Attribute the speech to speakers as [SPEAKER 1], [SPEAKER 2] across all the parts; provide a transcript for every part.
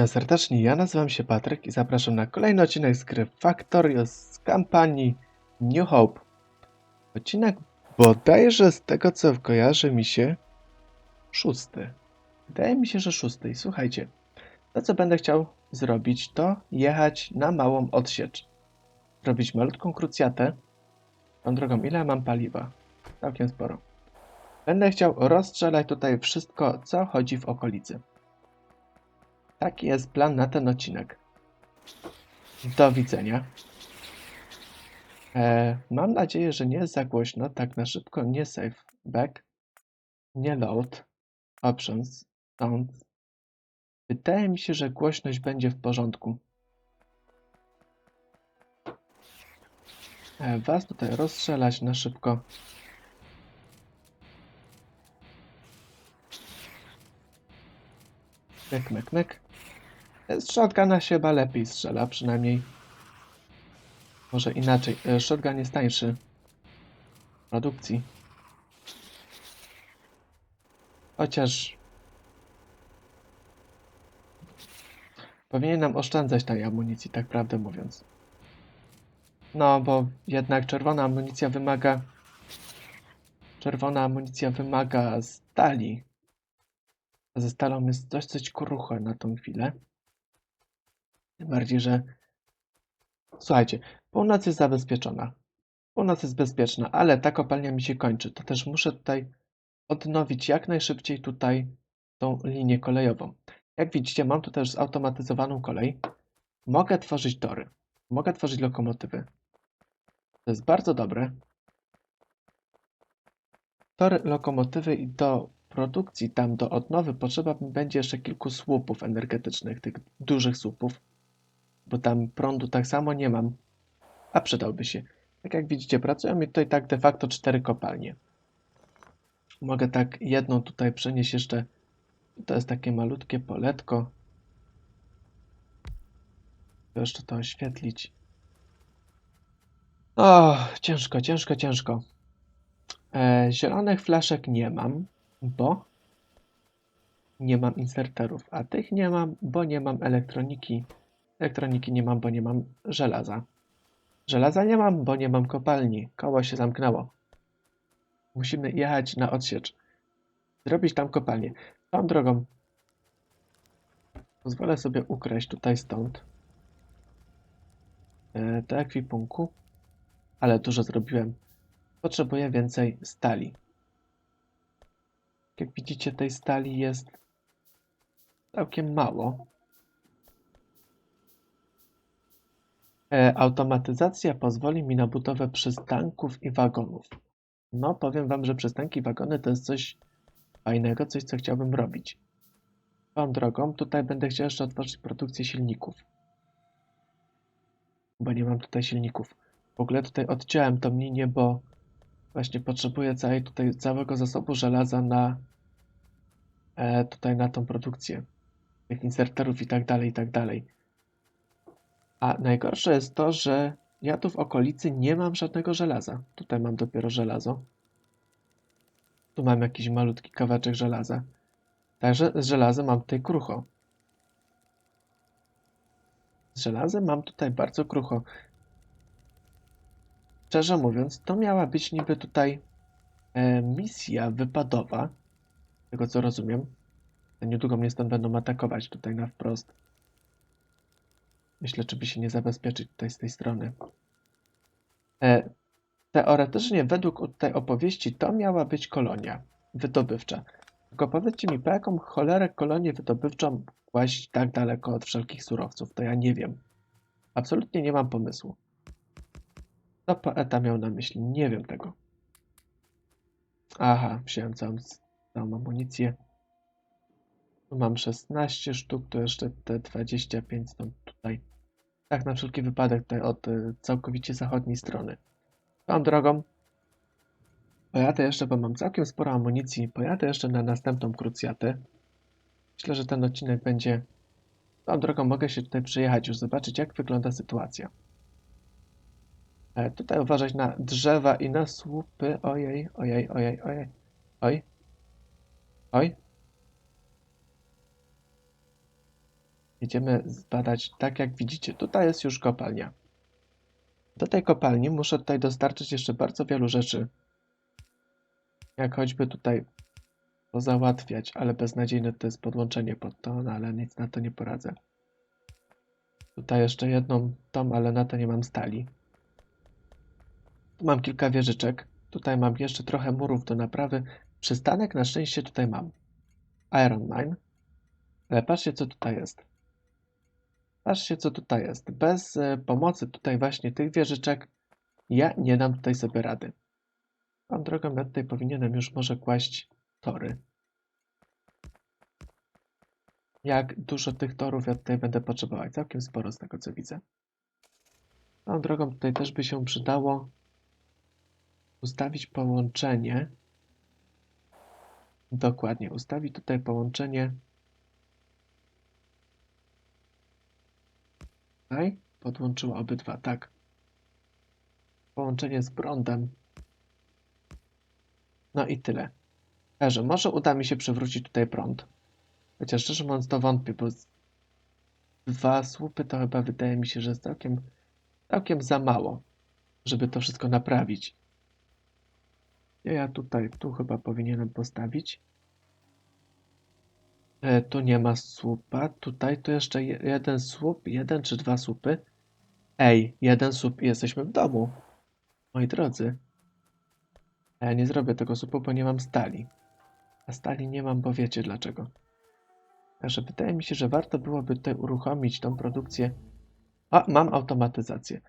[SPEAKER 1] Witam serdecznie, ja nazywam się Patryk i zapraszam na kolejny odcinek z gry Factorious z kampanii New Hope. Odcinek bodajże z tego co kojarzy mi się szósty. Wydaje mi się, że szósty. I słuchajcie, to co będę chciał zrobić to jechać na małą odsiecz. Zrobić malutką krucjatę. Tą drogą, ile mam paliwa? Całkiem sporo. Będę chciał rozstrzelać tutaj wszystko, co chodzi w okolicy. Taki jest plan na ten odcinek. Do widzenia. E, mam nadzieję, że nie jest za głośno. Tak na szybko nie save back, nie load, options, sound. Wydaje mi się, że głośność będzie w porządku. E, was tutaj rozstrzelać na szybko. Myk, myk, myk. Z shotguna się chyba lepiej strzela, przynajmniej. Może inaczej. e, Shotgun jest tańszy. Produkcji. Chociaż... Powinienem oszczędzać tej amunicji, tak prawdę mówiąc. No, bo jednak czerwona amunicja wymaga... Czerwona amunicja wymaga stali. A ze stalą jest dosyć kruche na tą chwilę. Tym bardziej, że. Słuchajcie, północ jest zabezpieczona. Północ jest bezpieczna, ale ta kopalnia mi się kończy. To też muszę tutaj odnowić jak najszybciej tutaj tą linię kolejową. Jak widzicie, mam tutaj już zautomatyzowaną kolej. Mogę tworzyć tory. Mogę tworzyć lokomotywy. To jest bardzo dobre. Tory, lokomotywy i do produkcji, tam do odnowy potrzeba będzie jeszcze kilku słupów energetycznych, tych dużych słupów, bo tam prądu tak samo nie mam, a przydałby się. Tak jak widzicie, pracują mi tutaj tak de facto cztery kopalnie. Mogę tak jedną tutaj przenieść jeszcze, to jest takie malutkie poletko. Jeszcze to oświetlić. O, ciężko, ciężko, ciężko. E, zielonych flaszek nie mam, bo nie mam inserterów, a tych nie mam, bo nie mam elektroniki. Elektroniki nie mam, bo nie mam żelaza. Żelaza nie mam, bo nie mam kopalni. Koło się zamknęło. Musimy jechać na odsiecz. Zrobić tam kopalnię. Tą drogą pozwolę sobie ukraść tutaj stąd e, do ekwipunku, ale dużo zrobiłem. Potrzebuję więcej stali. Jak widzicie, tej stali jest całkiem mało. Automatyzacja pozwoli mi na budowę przystanków i wagonów. No, powiem wam, że przystanki i wagony to jest coś fajnego, coś, co chciałbym robić. Tą drogą, tutaj będę chciał jeszcze otworzyć produkcję silników. Bo nie mam tutaj silników. W ogóle tutaj odciąłem tą linię, bo właśnie potrzebuję całej, tutaj całego zasobu żelaza na e, tutaj na tą produkcję. Tych inserterów i tak dalej, i tak dalej. A najgorsze jest to, że ja tu w okolicy nie mam żadnego żelaza. Tutaj mam dopiero żelazo. Tu mam jakiś malutki kawałeczek żelaza. Także z żelazem mam tutaj krucho. Z żelazem mam tutaj bardzo krucho. Szczerze mówiąc, to miała być niby tutaj e, misja wypadowa. z Tego co rozumiem. Niedługo mnie stąd będą atakować tutaj na wprost. Myślę, czy by się nie zabezpieczyć tutaj z tej strony. E, teoretycznie, według tej opowieści, to miała być kolonia wydobywcza. Tylko powiedzcie mi, po jaką cholerę kolonię wydobywczą kłaść tak daleko od wszelkich surowców? To ja nie wiem. Absolutnie nie mam pomysłu. Co poeta miał na myśli? Nie wiem tego. Aha, wziąłem całą, całą amunicję. Tu mam 16 sztuk, to jeszcze te 25 są tutaj. Tak, na wszelki wypadek tutaj od y, całkowicie zachodniej strony. Tą drogą pojadę jeszcze, bo mam całkiem sporo amunicji. Pojadę jeszcze na następną krucjatę. Myślę, że ten odcinek będzie... Tą drogą mogę się tutaj przyjechać, już zobaczyć jak wygląda sytuacja. E, tutaj uważać na drzewa i na słupy. Ojej, ojej, ojej, ojej. Oj. Oj. Jedziemy zbadać, tak jak widzicie, tutaj jest już kopalnia. Do tej kopalni muszę tutaj dostarczyć jeszcze bardzo wielu rzeczy. Jak choćby tutaj pozałatwiać, ale beznadziejne to jest podłączenie pod to, no ale nic na to nie poradzę. Tutaj jeszcze jedną tom, ale na to nie mam stali. Tu mam kilka wieżyczek. Tutaj mam jeszcze trochę murów do naprawy. Przystanek na szczęście tutaj mam. Iron Mine. Ale patrzcie co tutaj jest. Patrzcie co tutaj jest. Bez e, pomocy tutaj właśnie tych wieżyczek ja nie dam tutaj sobie rady. Mam drogą, ja tutaj powinienem już może kłaść tory. Jak dużo tych torów ja tutaj będę potrzebować? Całkiem sporo z tego co widzę. Tą drogą tutaj też by się przydało ustawić połączenie. Dokładnie, ustawić tutaj połączenie. Tutaj podłączyła obydwa, tak. Połączenie z prądem. No i tyle. Także może uda mi się przywrócić tutaj prąd. Chociaż szczerze mówiąc to wątpię, bo dwa słupy to chyba wydaje mi się, że jest całkiem, całkiem za mało, żeby to wszystko naprawić. Ja tutaj, tu chyba powinienem postawić. E, tu nie ma słupa, tutaj to jeszcze je, jeden słup, jeden czy dwa słupy. Ej, jeden słup i jesteśmy w domu. Moi drodzy. A Ja nie zrobię tego słupu, bo nie mam stali. A stali nie mam, bo wiecie dlaczego. Także wydaje mi się, że warto byłoby tutaj uruchomić tą produkcję. A, mam automatyzację.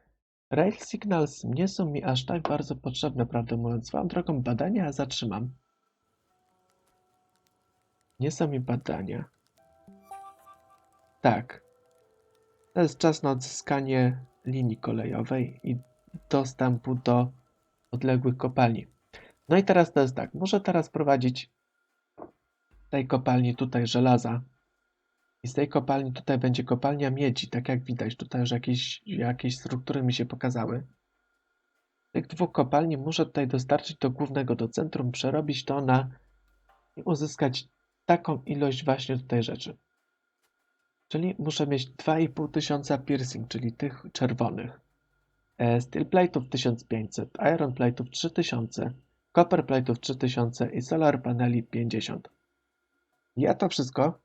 [SPEAKER 1] Rail Signals nie są mi aż tak bardzo potrzebne, prawdę mówiąc. Swoją drogą badania zatrzymam. Nie są mi badania. Tak. To jest czas na odzyskanie linii kolejowej i dostępu do odległych kopalni. No i teraz to jest tak. Muszę teraz prowadzić tej kopalni tutaj żelaza. I z tej kopalni tutaj będzie kopalnia miedzi. Tak jak widać, tutaj już jakieś, jakieś struktury mi się pokazały. Tych dwóch kopalni muszę tutaj dostarczyć do głównego, do centrum, przerobić to na i uzyskać taką ilość właśnie tutaj rzeczy. Czyli muszę mieć 2,5 tysiąca piercing, czyli tych czerwonych. E, Steel plate'ów 1500, iron plate'ów 3000, copper plate'ów 3000 i solar paneli 50. Ja to wszystko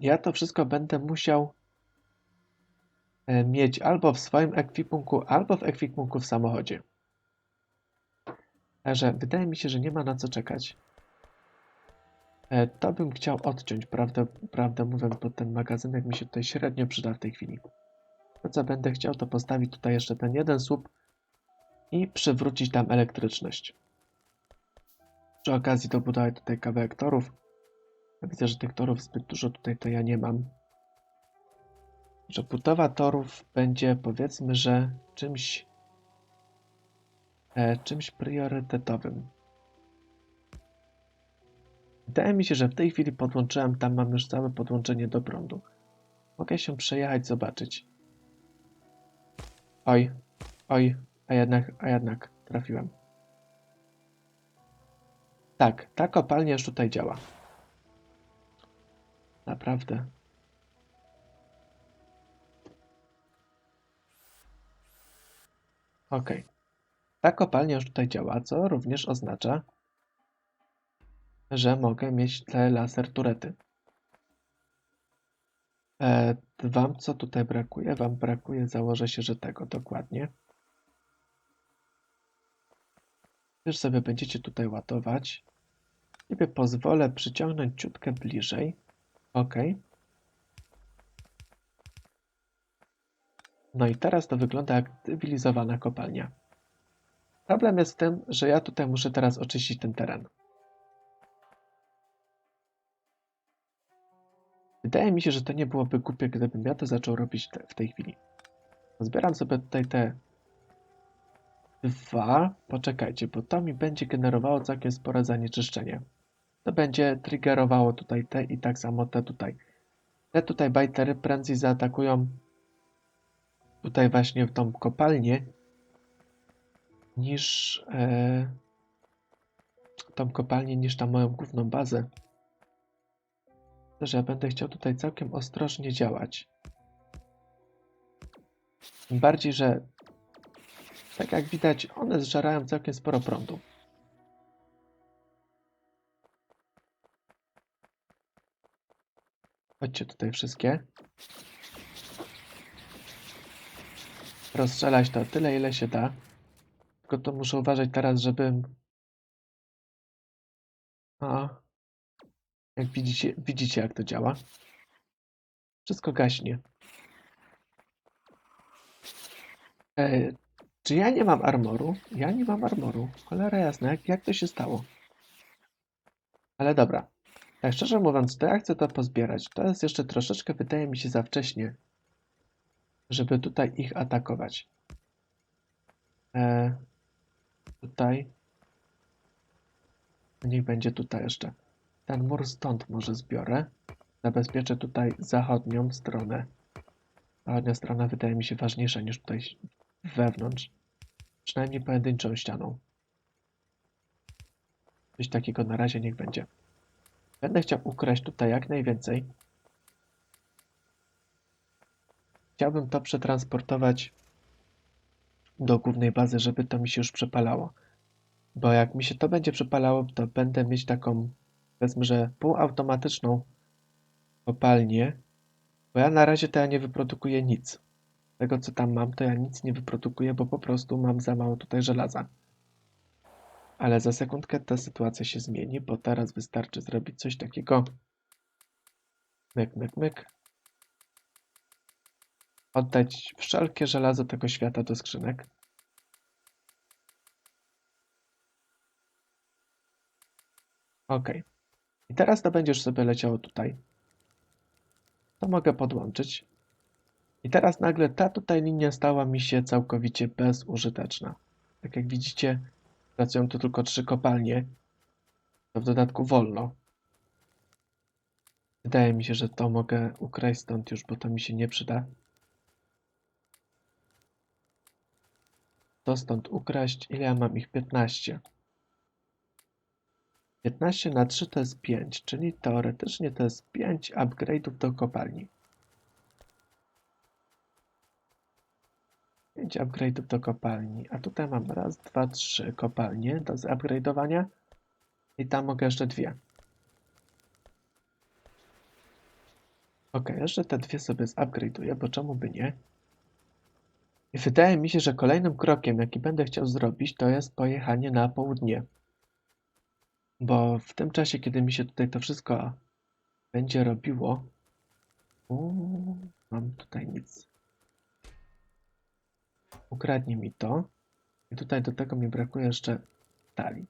[SPEAKER 1] ja to wszystko będę musiał e, mieć albo w swoim ekwipunku, albo w ekwipunku w samochodzie. Także wydaje mi się, że nie ma na co czekać. E, To bym chciał odciąć, prawdę, prawdę mówiąc, bo ten magazynek mi się tutaj średnio przyda w tej chwili. To co będę chciał, to postawić tutaj jeszcze ten jeden słup i przywrócić tam elektryczność. Przy okazji dobudować tutaj kawałek torów. Widzę, że tych torów zbyt dużo tutaj to ja nie mam. Że budowa torów będzie powiedzmy, że czymś e, czymś priorytetowym. Wydaje mi się, że w tej chwili podłączyłem, tam mam już całe podłączenie do prądu. Mogę się przejechać, zobaczyć. Oj, oj, a jednak, a jednak trafiłem. Tak, ta kopalnia już tutaj działa. Naprawdę. Ok. Ta kopalnia już tutaj działa, co również oznacza, że mogę mieć te laser turety. E, wam co tutaj brakuje? Wam brakuje, założę się, że tego dokładnie. Już sobie będziecie tutaj ładować. Sobie pozwolę przyciągnąć ciutkę bliżej. Ok. No i teraz to wygląda jak cywilizowana kopalnia. Problem jest w tym, że ja tutaj muszę teraz oczyścić ten teren. Wydaje mi się, że to nie byłoby głupie, gdybym ja to zaczął robić te, w tej chwili. Zbieram sobie tutaj te dwa. Poczekajcie, bo to mi będzie generowało całkiem spore zanieczyszczenie. To będzie triggerowało tutaj te i tak samo te tutaj. Te tutaj bajtery prędzej zaatakują tutaj właśnie w tą kopalnię niż e, tą kopalnię niż tam moją główną bazę. Że będę chciał tutaj całkiem ostrożnie działać. Tym bardziej, że tak jak widać, one zżerają całkiem sporo prądu. Chodźcie tutaj wszystkie. Rozstrzelać to tyle, ile się da. Tylko to muszę uważać teraz, żebym... A... Jak widzicie, widzicie jak to działa. Wszystko gaśnie. E, czy ja nie mam armoru? Ja nie mam armoru. Cholera jasna, jak, jak to się stało? Ale dobra. Tak szczerze mówiąc, to ja chcę to pozbierać. To jest jeszcze troszeczkę, wydaje mi się, za wcześnie, żeby tutaj ich atakować. E, tutaj. Niech będzie tutaj jeszcze. Ten mur stąd może zbiorę. Zabezpieczę tutaj zachodnią stronę. Zachodnia strona wydaje mi się ważniejsza niż tutaj wewnątrz. Przynajmniej pojedynczą ścianą. Coś takiego na razie niech będzie. Będę chciał ukraść tutaj jak najwięcej. Chciałbym to przetransportować do głównej bazy, żeby to mi się już przepalało. Bo jak mi się to będzie przepalało, to będę mieć taką, powiedzmy, że półautomatyczną kopalnię. Bo ja na razie to ja nie wyprodukuję nic. Tego co tam mam, to ja nic nie wyprodukuję, bo po prostu mam za mało tutaj żelaza. Ale za sekundkę ta sytuacja się zmieni, bo teraz wystarczy zrobić coś takiego. Myk, myk, myk. Oddać wszelkie żelazo tego świata do skrzynek. Ok. I teraz to będziesz sobie leciało tutaj. To mogę podłączyć. I teraz nagle ta tutaj linia stała mi się całkowicie bezużyteczna. Tak jak widzicie, pracują tu tylko trzy kopalnie. To w dodatku wolno. Wydaje mi się, że to mogę ukraść stąd już, bo to mi się nie przyda. To stąd ukraść. Ile ja mam ich? 15. 15 na 3 to jest 5, czyli teoretycznie to jest 5 upgrade'ów do kopalni. 5 upgrade'ów do kopalni. A tutaj mam raz, dwa, trzy kopalnie do zupgrade'owania. I tam mogę jeszcze dwie. Ok, jeszcze te dwie sobie zupgrade'uję, bo czemu by nie? I wydaje mi się, że kolejnym krokiem, jaki będę chciał zrobić, to jest pojechanie na południe. Bo w tym czasie, kiedy mi się tutaj to wszystko będzie robiło... Uuu, mam tutaj nic. Ukradnie mi to. I tutaj do tego mi brakuje jeszcze stali.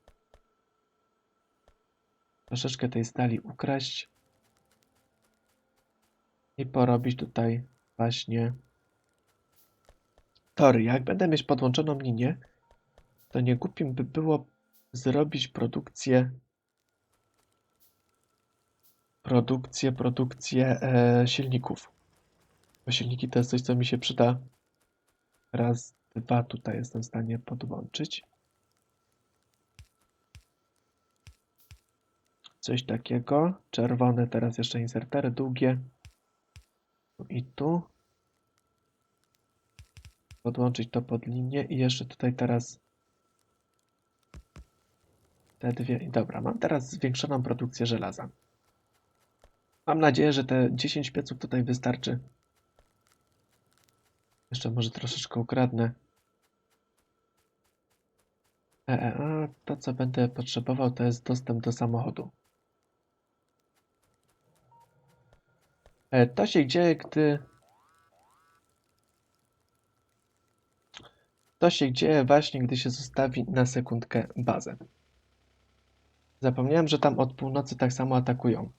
[SPEAKER 1] Troszeczkę tej stali ukraść. I porobić tutaj właśnie tory. Jak będę mieć podłączoną linię, to nie głupim by było zrobić produkcję produkcję, produkcję e, silników. Bo silniki to jest coś, co mi się przyda. Raz, dwa tutaj jestem w stanie podłączyć. Coś takiego. Czerwone, teraz jeszcze insertery długie. Tu i tu. Podłączyć to pod linię i jeszcze tutaj teraz te dwie. Dobra, mam teraz zwiększoną produkcję żelaza. Mam nadzieję, że te 10 pieców tutaj wystarczy. Jeszcze może troszeczkę ukradnę. E, e, a to, co będę potrzebował, to jest dostęp do samochodu. E, to się dzieje, gdy... To się dzieje właśnie, gdy się zostawi na sekundkę bazę. Zapomniałem, że tam od północy tak samo atakują.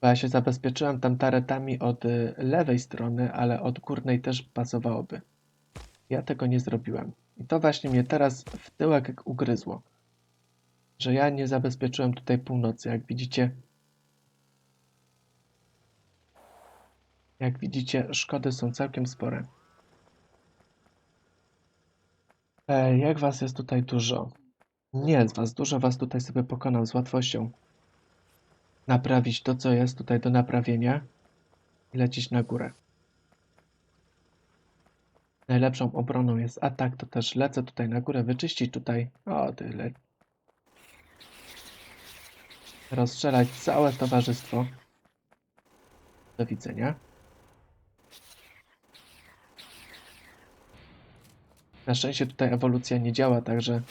[SPEAKER 1] Bo ja się zabezpieczyłem tam taretami od y, lewej strony, ale od górnej też pasowałoby. Ja tego nie zrobiłem. I to właśnie mnie teraz w tyłek ugryzło. Że ja nie zabezpieczyłem tutaj północy. Jak widzicie, jak widzicie, szkody są całkiem spore. Ej, jak was jest tutaj dużo? Nie jest was dużo, was tutaj sobie pokonam z łatwością. naprawić to, co jest tutaj do naprawienia i lecieć na górę. Najlepszą obroną jest atak, to też lecę tutaj na górę, wyczyścić tutaj, o tyle. Rozstrzelać całe towarzystwo. Do widzenia. Na szczęście tutaj ewolucja nie działa, także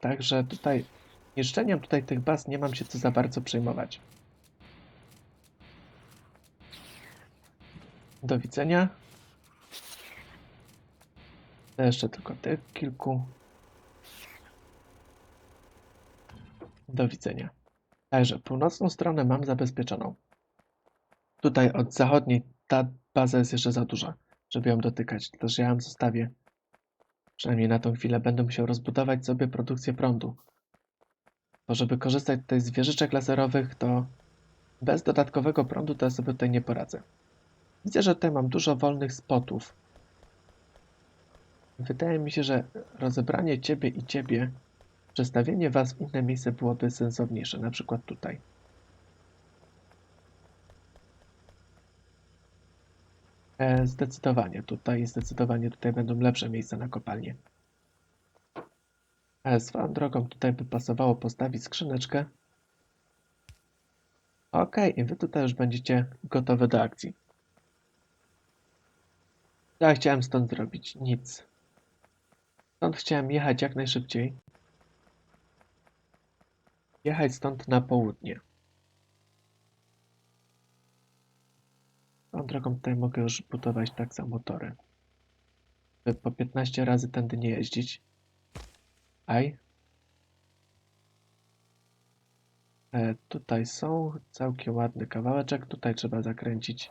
[SPEAKER 1] także tutaj niszczeniem tutaj tych baz nie mam się co za bardzo przejmować. Do widzenia. Jeszcze tylko tych kilku. Do widzenia. Także północną stronę mam zabezpieczoną. Tutaj od zachodniej ta baza jest jeszcze za duża, żeby ją dotykać. Też ja ją zostawię Przynajmniej na tą chwilę będę musiał rozbudować sobie produkcję prądu. Bo żeby korzystać tutaj z wieżyczek laserowych, to bez dodatkowego prądu to ja sobie tutaj nie poradzę. Widzę, że tutaj mam dużo wolnych spotów. Wydaje mi się, że rozebranie ciebie i ciebie, przestawienie was w inne miejsce byłoby sensowniejsze, na przykład tutaj. Zdecydowanie tutaj, zdecydowanie tutaj będą lepsze miejsca na kopalnię. E, Swoją drogą tutaj by pasowało postawić skrzyneczkę. Ok, i wy tutaj już będziecie gotowe do akcji. Ja chciałem stąd zrobić? Nic. Stąd chciałem jechać jak najszybciej. Jechać stąd na południe. Tą drogą tutaj mogę już budować tak samo tory. By po 15 razy tędy nie jeździć. Aj. E, tutaj są całkiem ładny kawałeczek. Tutaj trzeba zakręcić.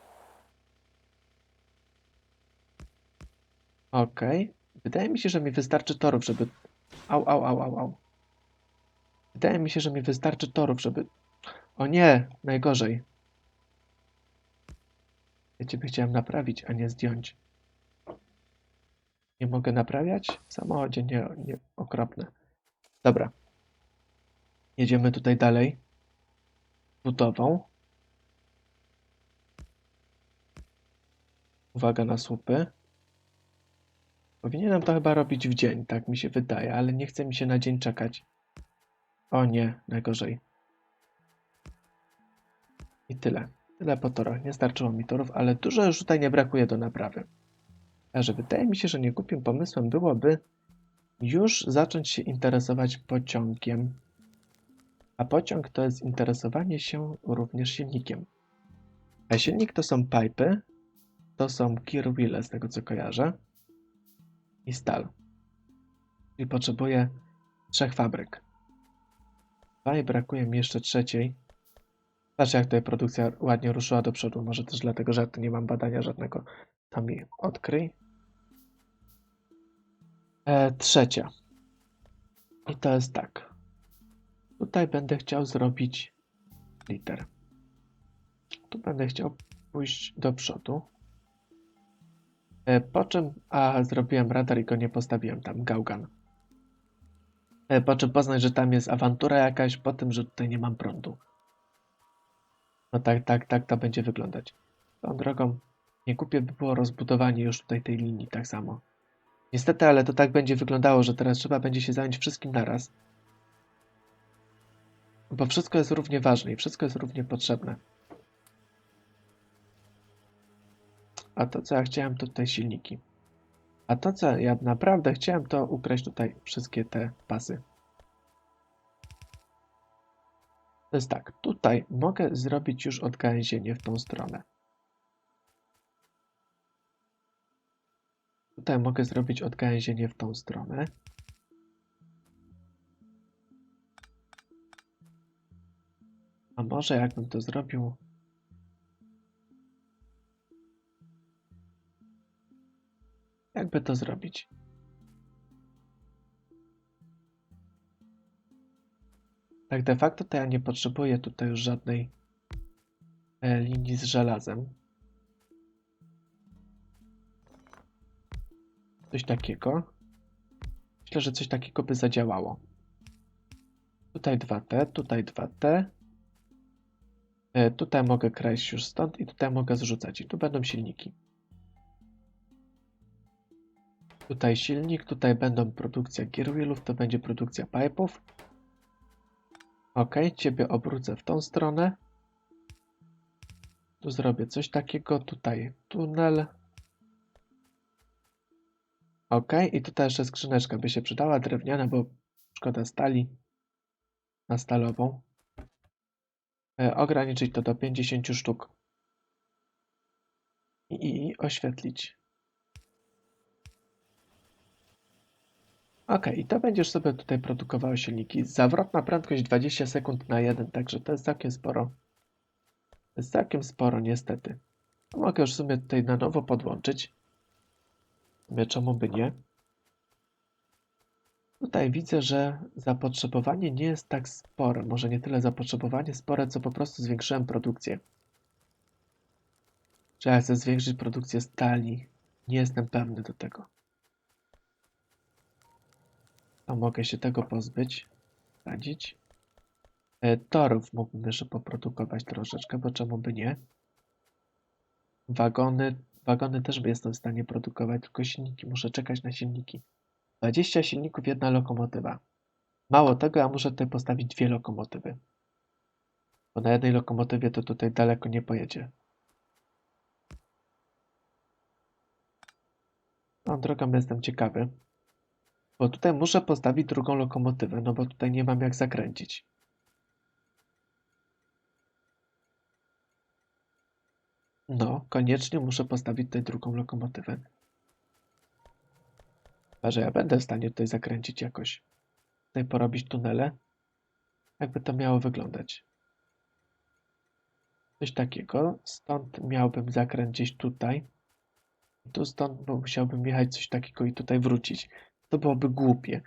[SPEAKER 1] Ok. Wydaje mi się, że mi wystarczy torów, żeby... Au, au, au, au, au. Wydaje mi się, że mi wystarczy torów, żeby... O nie! Najgorzej. Ja ciebie chciałem naprawić, a nie zdjąć. Nie mogę naprawiać? W samochodzie nie, nie okropne. Dobra. Jedziemy tutaj dalej. Budową. Uwaga na słupy. Powinienem to chyba robić w dzień, tak mi się wydaje, ale nie chce mi się na dzień czekać. O nie, najgorzej. I tyle. Tyle po torach. Nie starczyło mi torów, ale dużo już tutaj nie brakuje do naprawy. Także wydaje mi się, że niegłupim pomysłem byłoby już zacząć się interesować pociągiem. A pociąg to jest interesowanie się również silnikiem. A silnik to są pipy, to są gear z tego co kojarzę i stal. I potrzebuję trzech fabryk. Dwa i brakuje mi jeszcze trzeciej. Patrz jak tutaj produkcja ładnie ruszyła do przodu. Może też dlatego, że tu nie mam badania żadnego. To mi odkryj. E, trzecia. I to jest tak. Tutaj będę chciał zrobić liter. Tu będę chciał pójść do przodu. E, po czym, a zrobiłem radar i go nie postawiłem tam, gałgan. E, po czym poznać, że tam jest awantura jakaś, po tym, że tutaj nie mam prądu. No tak, tak, tak to będzie wyglądać. Tą drogą nie kupię by było rozbudowanie już tutaj tej linii tak samo. Niestety, ale to tak będzie wyglądało, że teraz trzeba będzie się zająć wszystkim naraz. Bo wszystko jest równie ważne i wszystko jest równie potrzebne. A to, co ja chciałem, to tutaj silniki. A to, co ja naprawdę chciałem, to ukraść tutaj wszystkie te pasy. To jest tak, tutaj mogę zrobić już odgałęzienie w tą stronę. Tutaj mogę zrobić odgałęzienie w tą stronę. A może jakbym to zrobił... Jakby to zrobić? Tak de facto to ja nie potrzebuję tutaj już żadnej e, linii z żelazem. Coś takiego. Myślę, że coś takiego by zadziałało. Tutaj 2T, tutaj 2T. E, Tutaj mogę kraść już stąd i tutaj mogę zrzucać. I tu będą silniki. Tutaj silnik, tutaj będą produkcja gear wheelów, to będzie produkcja pipe'ów. Ok, ciebie obrócę w tą stronę. Tu zrobię coś takiego, tutaj tunel. Ok, i tutaj jeszcze skrzyneczka by się przydała, drewniana, bo szkoda stali na stalową. E, ograniczyć to do 50 sztuk. I, i oświetlić. Ok, i to będziesz sobie tutaj produkował silniki. Zawrotna prędkość 20 sekund na 1, także to jest całkiem sporo. To jest całkiem sporo, niestety. Mogę już w sumie tutaj na nowo podłączyć. Sumie czemu by nie? Tutaj widzę, że zapotrzebowanie nie jest tak spore. Może nie tyle zapotrzebowanie spore, co po prostu zwiększyłem produkcję. Czy ja chcę zwiększyć produkcję stali? Nie jestem pewny do tego. To mogę się tego pozbyć. Sadzić. E, torów mógłbym jeszcze poprodukować troszeczkę, bo czemu by nie? Wagony. Wagony też jestem w stanie produkować, tylko silniki. Muszę czekać na silniki. 20 silników, jedna lokomotywa. Mało tego, ja muszę tutaj postawić dwie lokomotywy. Bo na jednej lokomotywie to tutaj daleko nie pojedzie. No, drogą jestem ciekawy. Bo tutaj muszę postawić drugą lokomotywę, no bo tutaj nie mam jak zakręcić. No, koniecznie muszę postawić tutaj drugą lokomotywę. Chyba, że ja będę w stanie tutaj zakręcić jakoś. Tutaj porobić tunele. Jakby to miało wyglądać. Coś takiego. Stąd miałbym zakręcić tutaj. Tu stąd musiałbym jechać coś takiego i tutaj wrócić. To byłoby głupie.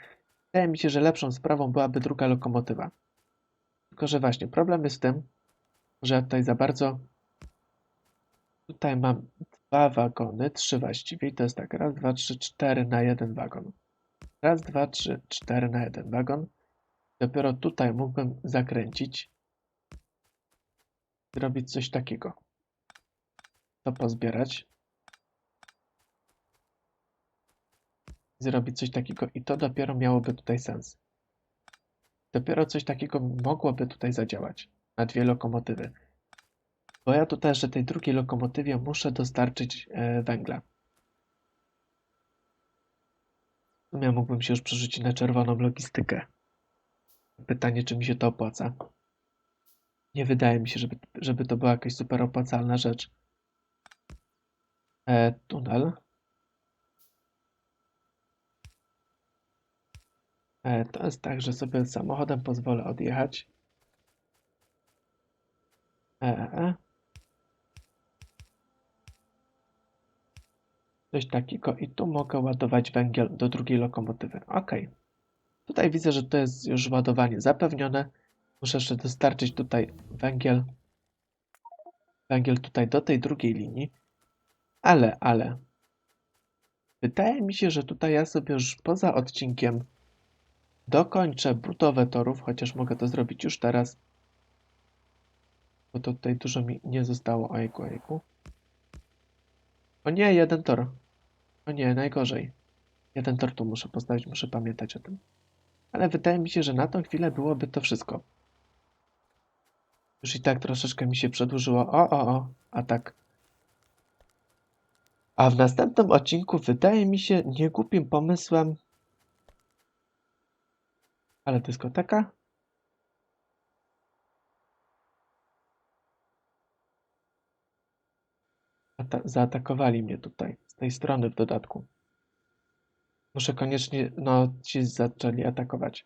[SPEAKER 1] Wydaje mi się, że lepszą sprawą byłaby druga lokomotywa. Tylko, że właśnie problem jest w tym, że tutaj za bardzo... Tutaj mam dwa wagony, trzy właściwie i to jest tak, raz, dwa, trzy, cztery na jeden wagon. Raz, dwa, trzy, cztery na jeden wagon. Dopiero tutaj mógłbym zakręcić. Zrobić coś takiego. To pozbierać. Zrobić coś takiego i to dopiero miałoby tutaj sens. Dopiero coś takiego mogłoby tutaj zadziałać. Na dwie lokomotywy. Bo ja tutaj jeszcze tej drugiej lokomotywie muszę dostarczyć e, węgla. W sumie mógłbym się już przerzucić na czerwoną logistykę. Pytanie, czy mi się to opłaca. Nie wydaje mi się, żeby, żeby to była jakaś super opłacalna rzecz. E, tunel. To jest tak, że sobie samochodem pozwolę odjechać. E, e, e. Coś takiego i tu mogę ładować węgiel do drugiej lokomotywy. Ok. Tutaj widzę, że to jest już ładowanie zapewnione. Muszę jeszcze dostarczyć tutaj węgiel. Węgiel tutaj do tej drugiej linii. Ale, ale. Wydaje mi się, że tutaj ja sobie już poza odcinkiem dokończę budowę torów, chociaż mogę to zrobić już teraz. Bo to tutaj dużo mi nie zostało. Ojku, ojku. O nie, jeden tor. O nie, najgorzej. Jeden tor tu muszę postawić, muszę pamiętać o tym. Ale wydaje mi się, że na tą chwilę byłoby to wszystko. Już i tak troszeczkę mi się przedłużyło. O, o, o, a tak. A w następnym odcinku wydaje mi się niegłupim pomysłem. Ale dyskoteka? Ata zaatakowali mnie tutaj, z tej strony w dodatku. Muszę koniecznie, no, ci zaczęli atakować.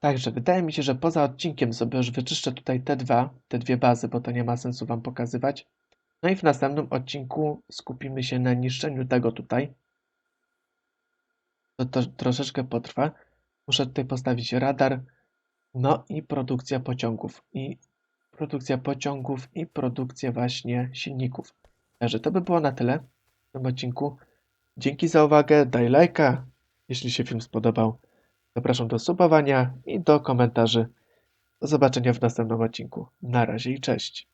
[SPEAKER 1] Także wydaje mi się, że poza odcinkiem sobie już wyczyszczę tutaj te dwa, te dwie bazy, bo to nie ma sensu wam pokazywać. No i w następnym odcinku skupimy się na niszczeniu tego tutaj. To, to troszeczkę potrwa. Muszę tutaj postawić radar. No i produkcja pociągów. I produkcja pociągów i produkcja właśnie silników. Także to by było na tyle w tym odcinku. Dzięki za uwagę, daj lajka, jeśli się film spodobał. Zapraszam do subowania i do komentarzy. Do zobaczenia w następnym odcinku. Na razie i cześć.